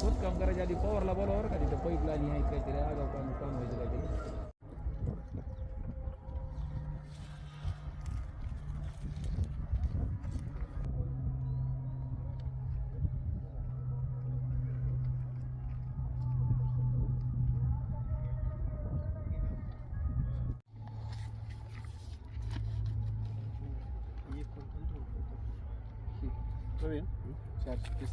काम करायच्या आधी पवारला बोलावर का तिथं. पाईप लाईन आहेत काहीतरी आगाव काम काम व्हायचं काहीतरी चारशे तीस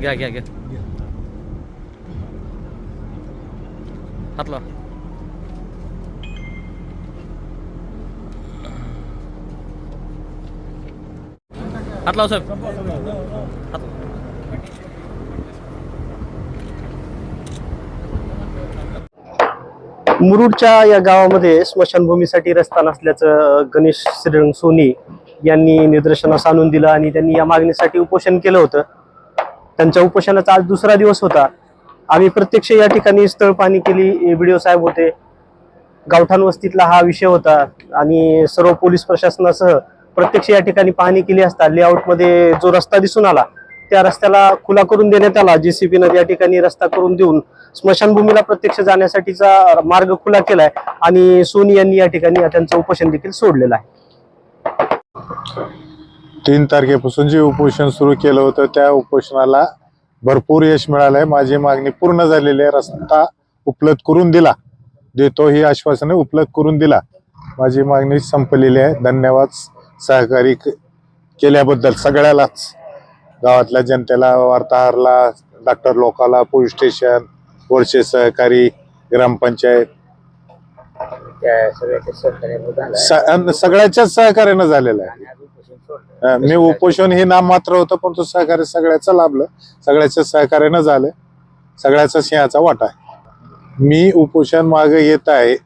घ्या घ्या घ्या. हातला. हात लाव साहेब. हात मुरुडच्या या गावामध्ये स्मशानभूमीसाठी रस्ता नसल्याचं गणेश श्रीरंग सोनी यांनी निदर्शनास आणून दिलं आणि त्यांनी या मागणीसाठी उपोषण केलं होतं. त्यांच्या उपोषणाचा आज दुसरा दिवस होता. आम्ही प्रत्यक्ष या ठिकाणी स्थळ पाहणी केली. बीडीओ साहेब होते. गावठाण वस्तीतला हा विषय होता आणि सर्व पोलीस प्रशासनासह प्रत्यक्ष या ठिकाणी पाहणी केली असता लेआउटमध्ये जो रस्ता दिसून आला त्या रस्त्याला खुला करून देण्यात आला. जेसीबीनं या ठिकाणी रस्ता करून देऊन स्मशानभूमीला प्रत्यक्ष जाण्यासाठीचा मार्ग खुला केलाय आणि सोनी यांनी या ठिकाणी त्यांचं उपोषण देखील सोडलेलं आहे. तीन तारखेपासून जे उपोषण सुरू केलं होतं त्या उपोषणाला भरपूर यश मिळालं आहे माझी मागणी पूर्ण झालेली आहे. रस्ता उपलब्ध करून दिला. देतो ही आश्वासने उपलब्ध करून दिला. माझी मागणी संपलेली आहे. धन्यवाद सहकारी क- केल्याबद्दल सगळ्यालाच. गावातल्या जनतेला वार्ताहरला डॉक्टर लोकाला पोलीस स्टेशन वरचे सहकारी ग्रामपंचायत स- अन सगळ्याच्याच सहकार्यानं झालेलं आहे. अं, मी उपोषण हे नाम मात्र होतं पण तो सहकार्य सगळ्याचं लाभलं. सगळ्याच्या सहकार्यानं झालं. सगळ्याचा सिंहाचा वाटा आहे. मी उपोषण मागे येत आहे